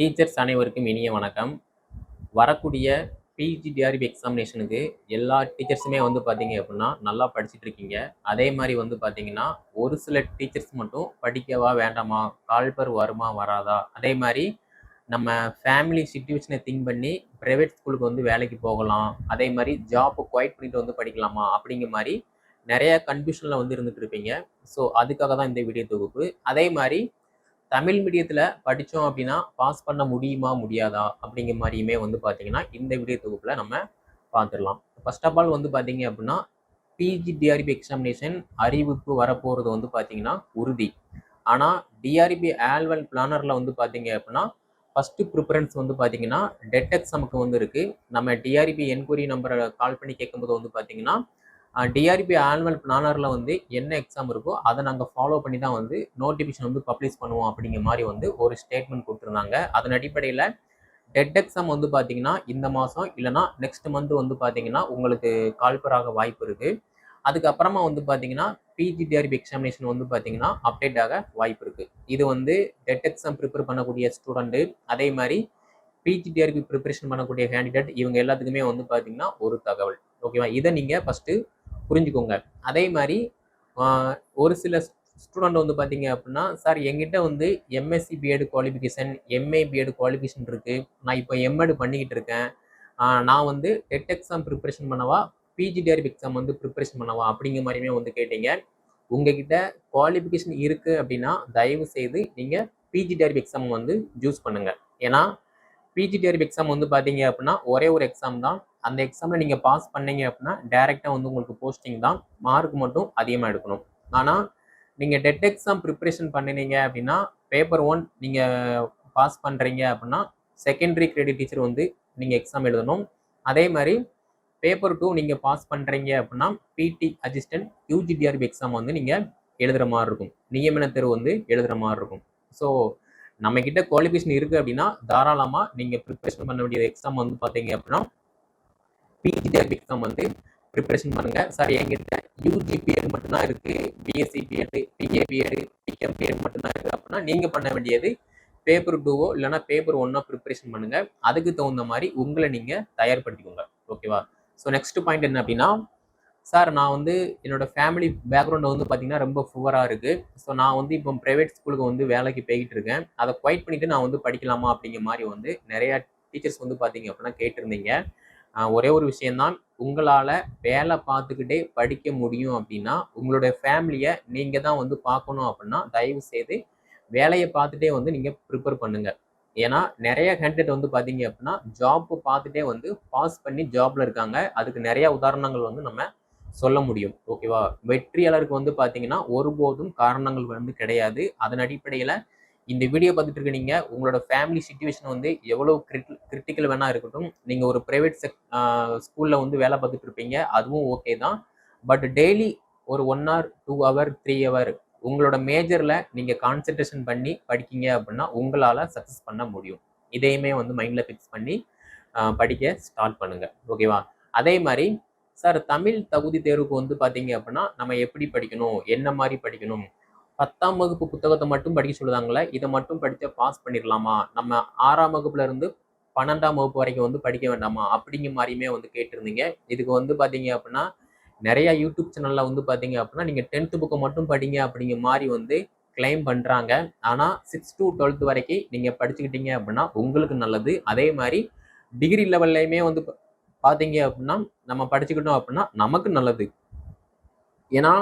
Teachers அனைவருக்கும் இனிய வணக்கம். வரக்கூடிய பிஜிடிஆர்பி எக்ஸாமினேஷனுக்கு எல்லா டீச்சர்ஸுமே வந்து பார்த்தீங்க அப்படின்னா நல்லா படிச்சுட்டு இருக்கீங்க. அதே மாதிரி வந்து பார்த்தீங்கன்னா ஒரு சில டீச்சர்ஸ் மட்டும் படிக்கவா வேண்டாமா? கால்பர் வருமா? வராதா? அதே மாதிரி நம்ம ஃபேமிலி சுச்சுவேஷனை திங்க் பண்ணி ப்ரைவேட் ஸ்கூலுக்கு வந்து வேலைக்கு போகலாம். அதே மாதிரி ஜாப் குவைட் பண்ணிட்டு வந்து படிக்கலாமா? அப்படிங்கிற மாதிரி நிறைய கன்ஃபியூஷனில் வந்து இருந்துட்டு இருப்பீங்க. ஸோ அதுக்காக தான் இந்த வீடியோ தொகுப்பு. அதே மாதிரி தமிழ் மீடியத்தில் படித்தோம் அப்படின்னா பாஸ் பண்ண முடியுமா முடியாதா அப்படிங்கிற மாதிரியுமே வந்து பார்த்தீங்கன்னா இந்த வீடியோ தொகுப்பில் நம்ம பார்த்துடலாம் ஃபர்ஸ்ட் ஆஃப் ஆல் வந்து பார்த்தீங்க அப்படின்னா பிஜி டிஆர்பி எக்ஸாமினேஷன் அறிவிப்பு வரப்போகிறது வந்து பார்த்தீங்கன்னா உறுதி. ஆனால் டிஆர்பி ஆல்வல் பிளானரில் வந்து பார்த்தீங்க அப்படின்னா ஃபஸ்ட்டு ப்ரிஃபரன்ஸ் வந்து பார்த்தீங்கன்னா டெட் எக்ஸாமுக்கு வந்து இருக்குது நம்ம டிஆர்பி என்கொயரி நம்பரை கால் பண்ணி கேட்கும்போது வந்து பார்த்தீங்கன்னா டிஆர்பி ஆனுவல் பிளானரில் வந்து என்ன எக்ஸாம் இருக்கோ அதை நாங்கள் ஃபாலோ பண்ணி தான் வந்து நோட்டிஃபிகேஷன் வந்து பப்ளிஷ் பண்ணுவோம் அப்படிங்கிற மாதிரி வந்து ஒரு ஸ்டேட்மெண்ட் கொடுத்துருந்தாங்க. அதன் அடிப்படையில் டெட் எக்ஸாம் வந்து பார்த்தீங்கன்னா இந்த மாதம் இல்லைனா நெக்ஸ்ட் மந்த் வந்து பார்த்தீங்கன்னா உங்களுக்கு கால்பராக வாய்ப்பு இருக்குது அதுக்கப்புறமா வந்து பார்த்தீங்கன்னா பிஜிடிஆர்பி எக்ஸாமினேஷன் வந்து பார்த்தீங்கன்னா அப்டேட் ஆக வாய்ப்பு இருக்குது இது வந்து டெட் எக்ஸாம் ப்ரிப்பேர் பண்ணக்கூடிய ஸ்டூடெண்ட்டு அதே மாதிரி பிஜிடிஆர்பி ப்ரிப்பரேஷன் பண்ணக்கூடிய கேண்டிடேட் இவங்க எல்லாத்துக்குமே வந்து பார்த்தீங்கன்னா ஒரு தகவல். ஓகேவா இதை நீங்கள் ஃபஸ்ட்டு புரிஞ்சுக்கோங்க. அதே மாதிரி ஒரு சில ஸ்டூடெண்ட் வந்து பார்த்தீங்க அப்படின்னா சார் எங்கிட்ட வந்து MSc BEd qualification MA BEd qualification இருக்குது நான் இப்போ எம்எட் பண்ணிக்கிட்டு இருக்கேன். நான் வந்து டெட் எக்ஸாம் ப்ரிப்பரேஷன் பண்ணவா? பிஜிடிஆர்பி எக்ஸாம் வந்து ப்ரிப்பரேஷன் பண்ணவா? அப்படிங்கிற மாதிரியுமே வந்து கேட்டீங்க. உங்ககிட்ட குவாலிஃபிகேஷன் இருக்குது அப்படின்னா தயவு செய்து நீங்கள் பிஜிடிஆர்பி எக்ஸாம் வந்து சூஸ் பண்ணுங்கள் ஏன்னா பிஜிடிஆர்பி எக்ஸாம் வந்து பார்த்தீங்க அப்படின்னா ஒரே ஒரு எக்ஸாம் தான். அந்த எக்ஸாமில் நீங்கள் பாஸ் பண்ணீங்க அப்படின்னா டேரெக்டாக வந்து உங்களுக்கு போஸ்டிங் தான் மார்க் மட்டும் அதிகமாக எடுக்கணும். ஆனால் நீங்கள் டெட் எக்ஸாம் ப்ரிப்ரேஷன் பண்ணினீங்க அப்படின்னா பேப்பர் ஒன் நீங்கள் பாஸ் பண்ணுறீங்க அப்படின்னா செகண்டரி கிரெடிட் டீச்சர் வந்து நீங்கள் எக்ஸாம் எழுதணும். அதே மாதிரி பேப்பர் டூ நீங்கள் பாஸ் பண்ணுறீங்க அப்படின்னா பிடி அசிஸ்டன்ட் யூஜிடிஆர்பி எக்ஸாம் வந்து நீங்கள் எழுதுகிற மாதிரி இருக்கும். நியமன தேர்வு வந்து எழுதுகிற மாதிரி இருக்கும். ஸோ நம்மக்கிட்ட குவாலிஃபிகேஷன் இருக்குது அப்படின்னா தாராளமாக நீங்கள் ப்ரிப்பரேஷன் பண்ண வேண்டிய எக்ஸாம் வந்து பார்த்தீங்க அப்படின்னா பிஜிடிஆர்பி எக்ஸாம் வந்து ப்ரிப்பரேஷன் பண்ணுங்கள் சார் என்கிட்ட யூஜி பிஎட் மட்டும்தான் இருக்குது BSc BEd BA BEd BM BEd மட்டும்தான் இருக்குது அப்படின்னா நீங்கள் பண்ண வேண்டியது பேப்பர் டூவோ இல்லைனா பேப்பர் ஒன்னாக ப்ரிப்பரேஷன் பண்ணுங்கள் அதுக்கு தகுந்த மாதிரி உங்களை நீங்கள் தயார்படுத்திக்கோங்க. ஓகேவா ஸோ நெக்ஸ்ட் பாயிண்ட் என்ன அப்படின்னா சார் நான் வந்து என்னோட ஃபேமிலி பேக்ரவுண்ட் வந்து பார்த்தீங்கன்னா ரொம்ப ஃபுவராக இருக்குது ஸோ நான் வந்து இப்போ ப்ரைவேட் ஸ்கூலுக்கு வந்து வேலைக்கு போய்கிட்டு இருக்கேன். அதை குவைட் பண்ணிவிட்டு நான் வந்து படிக்கலாமா அப்படிங்கிற மாதிரி வந்து நிறையா டீச்சர்ஸ் வந்து பார்த்தீங்க அப்படின்னா கேட்டிருந்தீங்க. ஒரே ஒரு விஷயந்தான் உங்களால் வேலை பார்த்துக்கிட்டே படிக்க முடியும் அப்படின்னா உங்களுடைய ஃபேமிலியை நீங்கள் தான் வந்து பார்க்கணும் அப்படின்னா தயவு செய்து வேலையை பார்த்துட்டே வந்து நீங்கள் ப்ரிப்பேர் பண்ணுங்கள் ஏன்னா நிறைய கேண்டிடேட் வந்து பார்த்தீங்க அப்படின்னா ஜாப்பு பார்த்துட்டே வந்து பாஸ் பண்ணி ஜாப்ல இருக்காங்க. அதுக்கு நிறைய உதாரணங்கள் வந்து நம்ம சொல்ல முடியும். ஓகேவா வெற்றியாளருக்கு வந்து பார்த்தீங்கன்னா ஒருபோதும் காரணங்கள் வந்து கிடையாது. அதன் அடிப்படையில் இந்த வீடியோ பார்த்துட்டு இருக்க நீங்கள் உங்களோட ஃபேமிலி சுச்சுவேஷன் வந்து எவ்வளோ கிரிட்டி கிரிட்டிக்கல் வேணால் இருக்கட்டும். நீங்கள் ஒரு ப்ரைவேட் செக் ஸ்கூலில் வந்து வேலை பார்த்துட்டு இருப்பீங்க அதுவும் ஓகே தான். பட் டெய்லி ஒரு one hour two hour three hour உங்களோட மேஜரில் நீங்கள் கான்சென்ட்ரேஷன் பண்ணி படிக்கீங்க அப்படின்னா உங்களால் சக்ஸஸ் பண்ண முடியும். இதையுமே வந்து மைண்டில் ஃபிக்ஸ் பண்ணி படிக்க ஸ்டார்ட் பண்ணுங்கள் ஓகேவா அதே மாதிரி சார் தமிழ் தகுதி தேர்வுக்கு வந்து பார்த்தீங்க அப்படின்னா நம்ம எப்படி படிக்கணும்? என்ன மாதிரி படிக்கணும்? பத்தாம் வகுப்பு புத்தகத்தை மட்டும் படிக்க சொல்லுதாங்களே இதை மட்டும் படித்தா பாஸ் பண்ணிடலாமா நம்ம ஆறாம் வகுப்புல இருந்து பன்னெண்டாம் வகுப்பு வரைக்கும் வந்து படிக்க வேண்டாமா? அப்படிங்கிற மாதிரியுமே வந்து கேட்டிருந்தீங்க. இதுக்கு வந்து பார்த்தீங்க அப்படின்னா நிறையா யூடியூப் சேனலில் வந்து பார்த்தீங்க அப்படின்னா நீங்கள் டென்த்து புக்கை மட்டும் படிங்க அப்படிங்கிற மாதிரி வந்து கிளைம் பண்ணுறாங்க ஆனால் சிக்ஸ் டு டுவெல்த் வரைக்கும் நீங்கள் படிச்சுக்கிட்டீங்க அப்படின்னா உங்களுக்கு நல்லது. அதே மாதிரி டிகிரி லெவல்லையுமே வந்து பார்த்தீங்க அப்படின்னா நம்ம படிச்சுக்கிட்டோம் அப்படின்னா நமக்கு நல்லது. ஏன்னா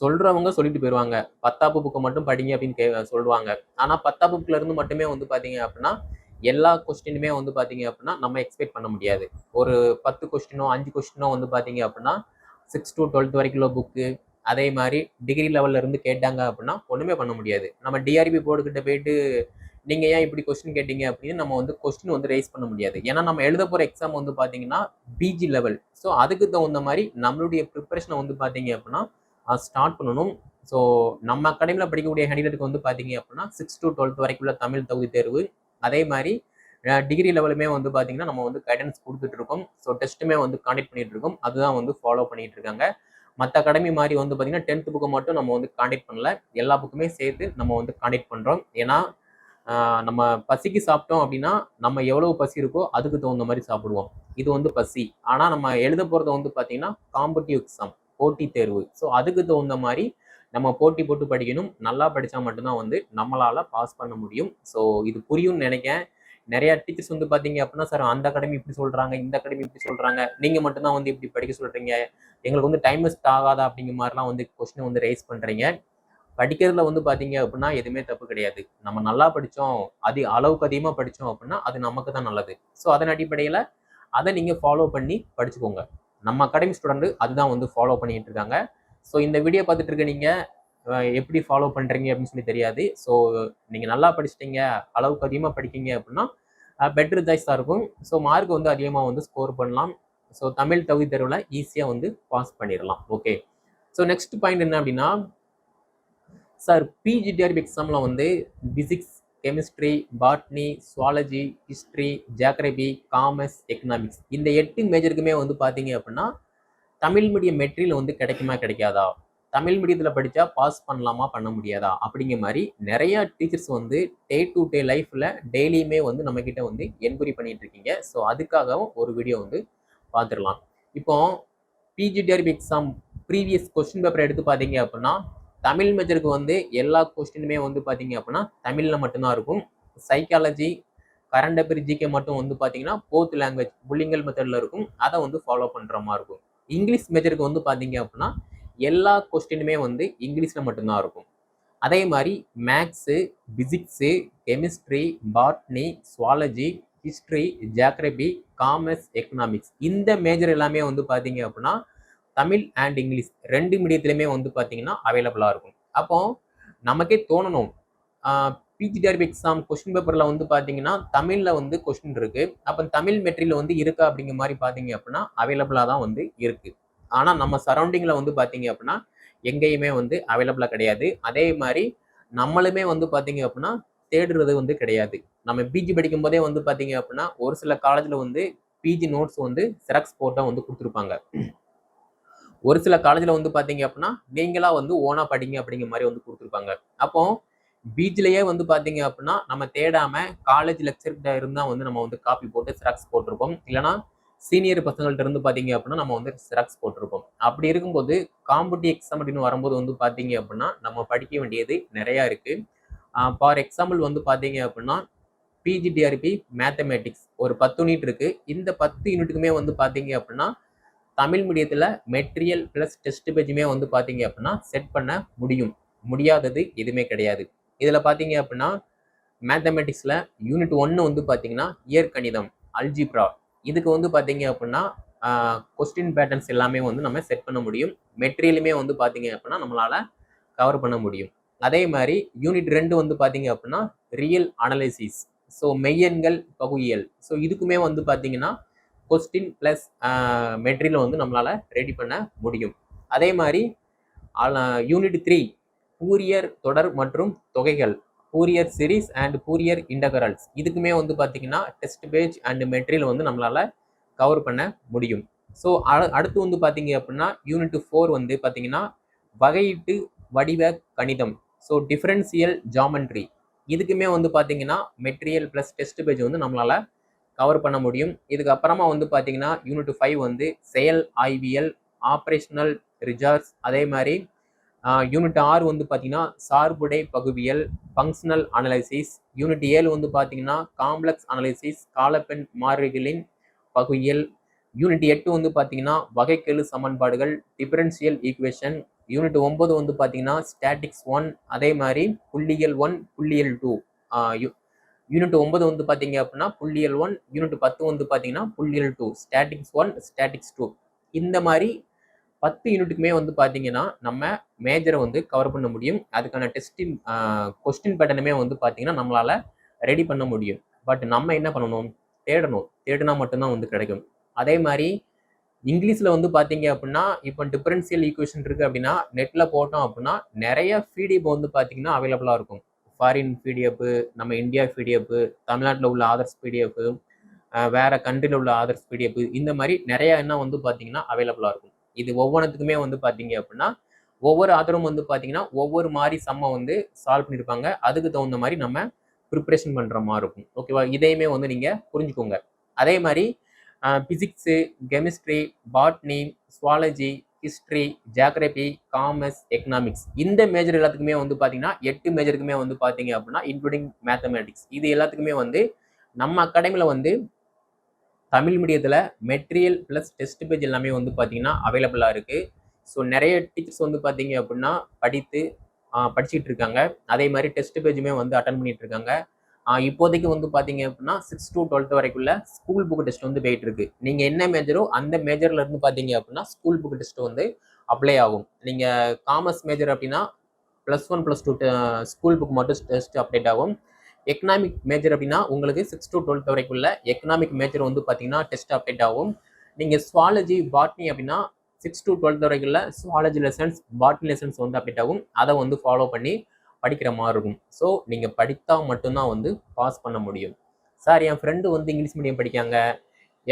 சொல்றவங்க சொல்லிட்டு போயிடுவாங்க பத்தாப்பு புக்கை மட்டும் படிங்க அப்படின்னு கே சொல்லுவாங்க. ஆனால் பத்தாப்பு புக்கில் இருந்து மட்டுமே வந்து பார்த்தீங்க அப்படின்னா எல்லா கொஸ்டினுமே வந்து பார்த்தீங்க அப்படின்னா நம்ம எக்ஸ்பெக்ட் பண்ண முடியாது. ஒரு பத்து கொஸ்டினோ அஞ்சு கொஸ்டினோ வந்து பார்த்தீங்க அப்படின்னா சிக்ஸ் டு டுவெல்த் வரைக்கும் புக்கு அதே மாதிரி டிகிரி லெவல்ல இருந்து கேட்டாங்க அப்படின்னா ஒன்றுமே பண்ண முடியாது. நம்ம டிஆர்பி போர்டுக்கிட்ட போயிட்டு நீங்கள் ஏன் இப்படி கொஸ்டின் கேட்டீங்க? அப்படின்னு நம்ம வந்து கொஸ்டின் வந்து ரைஸ் பண்ண முடியாது. ஏன்னா நம்ம எழுத போகிற எக்ஸாம் வந்து பார்த்தீங்கன்னா பிஜி லெவல் ஸோ அதுக்கு தகுந்த மாதிரி நம்மளுடைய ப்ரிப்பரேஷனை வந்து பார்த்தீங்க அப்படின்னா ஸ்டார்ட் பண்ணணும். ஸோ நம்ம அகாடமியில் படிக்கக்கூடிய கேண்டிடேட்டுக்கு வந்து பார்த்தீங்க அப்படின்னா சிக்ஸ் டு டுவெல்த் வரைக்குள்ள தமிழ் தகுதி தேர்வு. அதே மாதிரி டிகிரி லெவலுமே வந்து பார்த்தீங்கன்னா நம்ம வந்து கைடன்ஸ் கொடுத்துட்டு இருக்கோம். ஸோ டெஸ்ட்டுமே வந்து காண்டக்ட் பண்ணிட்டு இருக்கோம். அதுதான் வந்து ஃபாலோ பண்ணிட்டு இருக்காங்க. மற்ற அகாடமி மாதிரி வந்து பார்த்தீங்கன்னா டென்த் புக்கை மட்டும் நம்ம வந்து காண்டக்ட் பண்ணல. எல்லா புக்குமே சேர்த்து நம்ம வந்து காண்டக்ட் பண்ணுறோம் ஏன்னா நம்ம பசிக்கு சாப்பிட்டோம் அப்படின்னா நம்ம எவ்வளவு பசி இருக்கோ அதுக்கு தகுந்த மாதிரி சாப்பிடுவோம். இது வந்து பசி. ஆனால் நம்ம எழுத போகிறது வந்து பார்த்தீங்கன்னா காம்படிவ் எக்ஸாம் போட்டி தேர்வு. ஸோ அதுக்கு தகுந்த மாதிரி நம்ம போட்டி போட்டு படிக்கணும். நல்லா படித்தா மட்டும்தான் வந்து நம்மளால் பாஸ் பண்ண முடியும். ஸோ இது புரியும்னு நினைக்கிறேன். நிறையா டீச்சர்ஸ் வந்து பார்த்தீங்க அப்படின்னா சார் அந்த அகாடமி இப்படி சொல்கிறாங்க இந்த அகாடமி இப்படி சொல்கிறாங்க நீங்கள் மட்டும்தான் வந்து இப்படி படிக்க சொல்கிறீங்க எங்களுக்கு வந்து டைம் வேஸ்ட் ஆகாதா? அப்படிங்கிற மாதிரிலாம் வந்து கொஸ்டின் வந்து ரைஸ் பண்ணுறீங்க படிக்கிறதுல வந்து பார்த்தீங்க அப்படின்னா எதுவுமே தப்பு கிடையாது. நம்ம நல்லா படித்தோம் அது அளவுக்கு அதிகமாக படித்தோம் அப்படின்னா அது நமக்கு தான் நல்லது. ஸோ அதன் அடிப்படையில் அதை நீங்கள் ஃபாலோ பண்ணி படிச்சுக்கோங்க. நம்ம அகாடமி ஸ்டூடெண்ட் அதுதான் வந்து ஃபாலோ பண்ணிகிட்டு இருக்காங்க. ஸோ இந்த வீடியோ பார்த்துட்டு இருக்க நீங்கள் எப்படி ஃபாலோ பண்ணுறீங்க அப்படின்னு சொல்லி தெரியாது. ஸோ நீங்கள் நல்லா படிச்சிட்டீங்க அளவுக்கு அதிகமாக படிக்கீங்க அப்படின்னா பெட்டர் சாய்ஸாக இருக்கும். ஸோ மார்க் வந்து அதிகமாக வந்து ஸ்கோர் பண்ணலாம். ஸோ தமிழ் தகுதி தேர்வில் ஈஸியாக வந்து பாஸ் பண்ணிடலாம். ஓகே ஸோ நெக்ஸ்ட் பாயிண்ட் என்ன அப்படின்னா சார் பிஜிடிஆர்பி எக்ஸாமில் வந்து physics chemistry botany zoology history geography commerce economics. இந்த எட்டு மேஜருக்குமே வந்து பார்த்தீங்க அப்படின்னா தமிழ் மீடியம் மெட்டீரியல் வந்து கிடைக்குமா கிடைக்காதா? தமிழ் மீடியத்தில் படித்தா பாஸ் பண்ணலாமா பண்ண முடியாதா? அப்படிங்கிற மாதிரி நிறையா டீச்சர்ஸ் வந்து டே டு டே லைஃப்பில் டெய்லியுமே வந்து நம்மக்கிட்ட வந்து என்கொயரி பண்ணிகிட்டு இருக்கீங்க. ஸோ அதுக்காகவும் ஒரு வீடியோ வந்து பார்த்துடலாம் இப்போ PGTRB exam previous question paper எடுத்து பார்த்தீங்க அப்படின்னா தமிழ் மேஜருக்கு வந்து எல்லா கொஸ்டினுமே வந்து பார்த்தீங்க அப்படின்னா தமிழில் மட்டும்தான் இருக்கும். சைக்காலஜி கரண்ட் அஃபேர் ஜிகே மட்டும் வந்து பார்த்தீங்கன்னா போர்த் லாங்குவேஜ் புள்ளிங்கல் மெத்தடில் இருக்கும். அதை வந்து ஃபாலோ பண்ணுற மாதிரி இருக்கும். இங்கிலீஷ் மேஜருக்கு வந்து பார்த்தீங்க அப்படின்னா எல்லா கொஸ்டினுமே வந்து இங்கிலீஷில் மட்டும்தான் இருக்கும். அதே மாதிரி maths physics chemistry botany zoology history geography commerce economics இந்த மேஜர் எல்லாமே வந்து பார்த்தீங்க அப்படின்னா தமிழ் அண்ட் இங்கிலீஷ் ரெண்டு மீடியத்துலையுமே வந்து பார்த்தீங்கன்னா அவைலபிளாக இருக்கும். அப்போ நமக்கே தோணணும். பிஜிடிஆர்பி எக்ஸாம் கொஸ்டின் பேப்பரில் வந்து பார்த்தீங்கன்னா தமிழில் வந்து கொஸ்டின் இருக்குது அப்போ தமிழ் மெட்டீரியல் வந்து இருக்கா அப்படிங்கிற மாதிரி பார்த்தீங்க அப்படின்னா அவைலபிளாக தான் வந்து இருக்குது ஆனால் நம்ம சரௌண்டிங்கில் வந்து பார்த்தீங்க அப்படின்னா எங்கேயுமே வந்து அவைலபிளாக கிடையாது. அதே மாதிரி நம்மளுமே வந்து பார்த்தீங்க அப்படின்னா தேடுறது வந்து கிடையாது. நம்ம பிஜி படிக்கும் போதே வந்து பார்த்தீங்க அப்படின்னா ஒரு சில காலேஜில் வந்து பிஜி நோட்ஸ் வந்து ஜெராக்ஸ் போட்டால் வந்து கொடுத்துருப்பாங்க. ஒரு சில காலேஜில் வந்து பார்த்தீங்க அப்படின்னா நீங்களாக வந்து ஓனாக படிங்க அப்படிங்கிற மாதிரி வந்து கொடுத்துருப்பாங்க. அப்போ பீச்லயே வந்து பார்த்தீங்க அப்படின்னா நம்ம தேடாமல் காலேஜ் லெக்சர்கிட்ட இருந்தால் வந்து நம்ம வந்து காப்பி போட்டு சிராக்ஸ் போட்டிருப்போம். இல்லைனா சீனியர் பசங்கள்ட்ட இருந்து பார்த்தீங்க அப்படின்னா நம்ம வந்து சிராக்ஸ் போட்டிருப்போம். அப்படி இருக்கும்போது காம்படிட்டிவ் எக்ஸாம் அப்படின்னு வரும்போது வந்து பார்த்தீங்க அப்படின்னா நம்ம படிக்க வேண்டியது நிறையா இருக்குது ஃபார் எக்ஸாம்பிள் வந்து பார்த்தீங்க அப்படின்னா பிஜிடிஆர்பி மேத்தமேட்டிக்ஸ் ஒரு பத்து யூனிட் இருக்குது இந்த பத்து யூனிட்டுக்குமே வந்து பார்த்தீங்க அப்படின்னா தமிழ் மீடியத்தில் மெட்டீரியல் ப்ளஸ் டெஸ்ட் பேஜுமே வந்து பார்த்தீங்க அப்படின்னா செட் பண்ண முடியும். முடியாதது எதுவுமே கிடையாது. இதில் பார்த்தீங்க அப்படின்னா மேத்தமெட்டிக்ஸில் யூனிட் ஒன்று வந்து பார்த்தீங்கன்னா இயற்கணிதம் அல்ஜிப்ரா இதுக்கு வந்து பார்த்தீங்க அப்படின்னா கொஸ்டின் பேட்டர்ன்ஸ் எல்லாமே வந்து நம்ம செட் பண்ண முடியும். மெட்டீரியலுமே வந்து பார்த்தீங்க அப்படின்னா நம்மளால் கவர் பண்ண முடியும். அதே மாதிரி யூனிட் ரெண்டு வந்து பார்த்தீங்க அப்படின்னா ரியல் அனலைசிஸ் ஸோ மெய்யெண்கள் பகுதியல் ஸோ இதுக்குமே வந்து பார்த்தீங்கன்னா கொஸ்டின் ப்ளஸ் மெட்ரியில் வந்து நம்மளால் ரெடி பண்ண முடியும். அதே மாதிரி யூனிட் த்ரீ பூரியர் தொடர் மற்றும் தொகைகள். Fourier series and Fourier integrals இதுக்குமே வந்து பார்த்தீங்கன்னா டெஸ்ட் பேஜ் அண்ட் மெட்ரியல் வந்து நம்மளால் கவர் பண்ண முடியும். ஸோ அடுத்து வந்து பார்த்தீங்க அப்படின்னா யூனிட் ஃபோர் வந்து பார்த்தீங்கன்னா வகையீட்டு வடிவ கணிதம். ஸோ டிஃப்ரென்சியல் ஜாமெண்ட்ரி இதுக்குமே வந்து பார்த்தீங்கன்னா மெட்டீரியல் ப்ளஸ் டெஸ்ட் பேஜ் வந்து நம்மளால் கவர் பண்ண முடியும். இதுக்கப்புறமா வந்து பார்த்தீங்கன்னா யூனிட் ஃபைவ் வந்து செயல் ஆய்வியல் ஆப்ரேஷனல் ரிஜார்ஸ் அதே மாதிரி யூனிட் ஆறு வந்து பார்த்தீங்கன்னா சார்புடை பகுவியல் ஃபங்க்ஷனல் அனலைசிஸ் யூனிட் ஏழு வந்து பார்த்தீங்கன்னா காம்ப்ளெக்ஸ் அனலைசிஸ் காலப்பெண் மாறிகளின் பகுவியல் யூனிட் எட்டு வந்து பார்த்தீங்கன்னா வகைக்கெழு சமன்பாடுகள் டிஃபரன்ஷியல் ஈக்குவேஷன் யூனிட் ஒன்பது வந்து பார்த்தீங்கன்னா ஸ்டாட்டிக்ஸ் ஒன் அதே மாதிரி புள்ளியல் ஒன் புள்ளியல் டூ யூனிட் ஒன்பது வந்து பார்த்தீங்க அப்படின்னா புள்ளியல் ஒன் யூனிட் பத்து வந்து பார்த்தீங்கன்னா புள்ளியல் two statics one statics two இந்த மாதிரி பத்து யூனிட்டுக்குமே வந்து பார்த்தீங்கன்னா நம்ம மேஜரை வந்து கவர் பண்ண முடியும். அதுக்கான டெஸ்டின் கொஸ்டின் பேட்டர்னுமே வந்து பார்த்தீங்கன்னா நம்மளால் ரெடி பண்ண முடியும். பட் நம்ம என்ன பண்ணணும்? தேடணும். தேடினா மட்டும்தான் வந்து கிடைக்கும். அதே மாதிரி இங்கிலீஷில் வந்து பார்த்தீங்க அப்படின்னா இப்போ டிஃபரன்சியல் ஈக்குவேஷன் இருக்குது அப்படின்னா நெட்டில் போட்டோம் அப்படின்னா நிறைய பிடிஎஃப் வந்து பார்த்தீங்கன்னா அவைலபிளாக இருக்கும். ஃபாரின் பிடிஎஃப் நம்ம இந்தியா பிடிஎஃப் தமிழ்நாட்டில் உள்ள ஆதர்ஸ் பிடிஎஃப் வேற கண்ட்ரியில் உள்ள ஆதர்ஸ் பிடிஎஃப் இந்த மாதிரி நிறைய என்ன வந்து பார்த்தீங்கன்னா அவைலபிளாக இருக்கும். இது ஒவ்வொன்றுத்துக்குமே வந்து பார்த்தீங்க அப்படின்னா ஒவ்வொரு ஆதரவும் வந்து பார்த்தீங்கன்னா ஒவ்வொரு மாதிரி சம்மை வந்து சால்வ் பண்ணியிருப்பாங்க அதுக்கு தகுந்த மாதிரி நம்ம ப்ரிப்ரேஷன் பண்ணுற மாதிரி இருக்கும். ஓகேவா இதையுமே வந்து நீங்கள் புரிஞ்சுக்கோங்க. அதே மாதிரி physics chemistry botany zoology history geography commerce economics இந்த மேஜர் எல்லாத்துக்குமே வந்து பார்த்தீங்கன்னா எட்டு மேஜருக்குமே வந்து பார்த்தீங்க அப்படின்னா இன்க்ளூடிங் மேத்தமேட்டிக்ஸ் இது எல்லாத்துக்குமே வந்து நம்ம அகாடமியில் வந்து தமிழ் மீடியத்தில் மெட்டீரியல் ப்ளஸ் டெஸ்ட் பேஜ் எல்லாமே வந்து பார்த்தீங்கன்னா அவைலபிளாக இருக்குது ஸோ நிறைய டீச்சர்ஸ் வந்து பார்த்தீங்க அப்படின்னா படித்து படிச்சுட்டு இருக்காங்க. அதே மாதிரி டெஸ்ட் பேஜுமே வந்து அட்டன் பண்ணிட்டு இருக்காங்க. இப்போதைக்கு வந்து பார்த்தீங்க அப்படின்னா சிக்ஸ் டு டுவெல்த் வரைக்குள்ள ஸ்கூல் புக் டெஸ்ட் வந்து போயிட்டு இருக்கு நீங்கள் என்ன மேஜரோ அந்த மேஜர்ல இருந்து பார்த்தீங்க அப்படின்னா ஸ்கூல் புக் டெஸ்ட் வந்து அப்ளை ஆகும். நீங்கள் காமர்ஸ் மேஜர் அப்படின்னா plus one plus two school book மட்டும் டெஸ்ட் அப்டேட் ஆகும். எக்கனாமிக் மேஜர் அப்படின்னா உங்களுக்கு சிக்ஸ் டு டுவெல்த் வரைக்குள்ள எக்கனாமிக் மேஜர் வந்து பார்த்தீங்கன்னா டெஸ்ட் அப்டேட் ஆகும். நீங்கள் சுவாலஜி பாட்னி அப்படின்னா சிக்ஸ் டு டுவெல்த் வரைக்குள்ள சுவாலஜி லெசன்ஸ் பாட்னி லெசன்ஸ் வந்து அப்டேட் ஆகும். அதை வந்து ஃபாலோ பண்ணி படிக்கிற மாதிரி இருக்கும். ஸோ நீங்கள் படித்தால் மட்டும்தான் வந்து பாஸ் பண்ண முடியும். சார் என் ஃப்ரெண்டு வந்து இங்கிலீஷ் மீடியம் படிக்காங்க.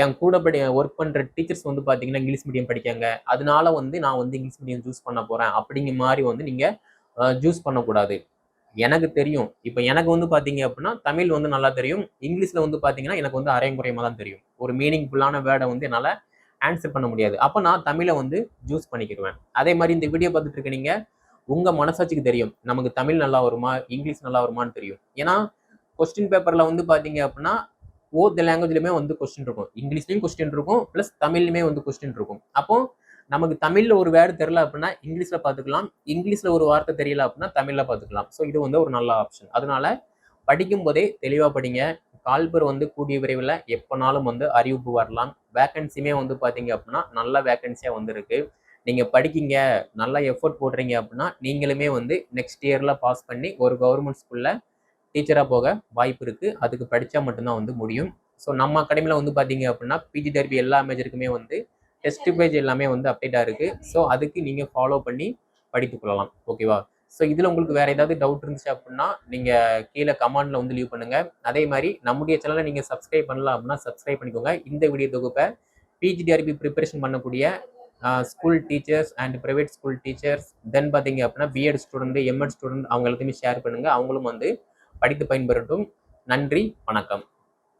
என் கூட படி ஒர்க் பண்ணுற டீச்சர்ஸ் வந்து பார்த்தீங்கன்னா இங்கிலீஷ் மீடியம் படிக்காங்க. அதனால வந்து நான் வந்து இங்கிலீஷ் மீடியம் சூஸ் பண்ண போகிறேன் அப்படிங்கிற மாதிரி வந்து நீங்கள் சூஸ் பண்ணக்கூடாது. எனக்கு தெரியும். இப்போ எனக்கு வந்து பார்த்தீங்க அப்படின்னா தமிழ் வந்து நல்லா தெரியும். இங்கிலீஷில் வந்து பார்த்தீங்கன்னா எனக்கு வந்து அரைமுறையமாக தான் தெரியும். ஒரு மீனிங்ஃபுல்லான வேர்டை வந்து என்னால் ஆன்சர் பண்ண முடியாது. அப்போ நான் தமிழை வந்து ஜூஸ் பண்ணிக்கிடுவேன். அதே மாதிரி இந்த வீடியோ பார்த்துட்டு இருக்க நீங்கள் உங்கள் மனசாட்சிக்கு தெரியும். நமக்கு தமிழ் நல்லா வருமா இங்கிலீஷ் நல்லா வருமான்னு தெரியும். ஏன்னா கொஸ்டின் பேப்பரில் வந்து பார்த்தீங்க அப்படின்னா ஓத் லாங்குவேஜ்லையுமே வந்து கொஸ்டின் இருக்கும். இங்கிலீஷ்லையும் கொஸ்டின் இருக்கும் ப்ளஸ் தமிழ்லையுமே வந்து கொஸ்டின் இருக்கும். அப்போ நமக்கு தமிழில் ஒரு வேர்டு தெரில அப்படின்னா இங்கிலீஷில் பார்த்துக்கலாம் இங்கிலீஷில் ஒரு வார்த்தை தெரியல அப்படின்னா தமிழில் பார்த்துக்கலாம் ஸோ இது வந்து ஒரு நல்ல ஆப்ஷன் அதனால படிக்கும் போதே தெளிவாக படிங்க. கால்பர் வந்து கூடிய விரைவில் எப்போனாலும் வந்து அறிவிப்பு வரலாம். வேக்கன்சியுமே வந்து பார்த்தீங்க அப்படின்னா நல்ல வேக்கன்சியாக வந்திருக்கு நீங்கள் படிக்கிங்க நல்லா எஃபோர்ட் போடுறீங்க அப்படின்னா நீங்களுமே வந்து நெக்ஸ்ட் இயரில் பாஸ் பண்ணி ஒரு கவர்மெண்ட் ஸ்கூலில் டீச்சராக போக வாய்ப்பு இருக்குது அதுக்கு படித்தா மட்டும்தான் வந்து முடியும். ஸோ நம்ம அகாடமியில் வந்து பார்த்தீங்க அப்படின்னா பிஜி டெர்பி எல்லா மேஜருக்குமே வந்து டெஸ்ட் பேஜ் எல்லாமே வந்து அப்டேட்டாக இருக்குது ஸோ அதுக்கு நீங்கள் ஃபாலோ பண்ணி படித்துக்கொள்ளலாம் ஓகேவா ஸோ இதில் உங்களுக்கு வேறு ஏதாவது டவுட் இருந்துச்சு அப்படின்னா நீங்கள் கீழே கமெண்டில் வந்து லீவ் பண்ணுங்கள் அதே மாதிரி நம்முடைய சேனலை நீங்கள் சப்ஸ்கிரைப் பண்ணலாம் அப்படின்னா சப்ஸ்கிரைப் பண்ணிக்கோங்க. இந்த வீடியோ தொகுப்பை பிஜிடிஆர்பி ப்ரிப்பரேஷன் பண்ணக்கூடிய school teachers and private school teachers then பார்த்தீங்க அப்படின்னா பிஎட் ஸ்டூடெண்ட் எம்எட் ஸ்டூடெண்ட் அவங்க எல்லாத்தையுமே ஷேர் பண்ணுங்கள் அவங்களும் வந்து படித்து பயன்பெறட்டும். நன்றி வணக்கம்.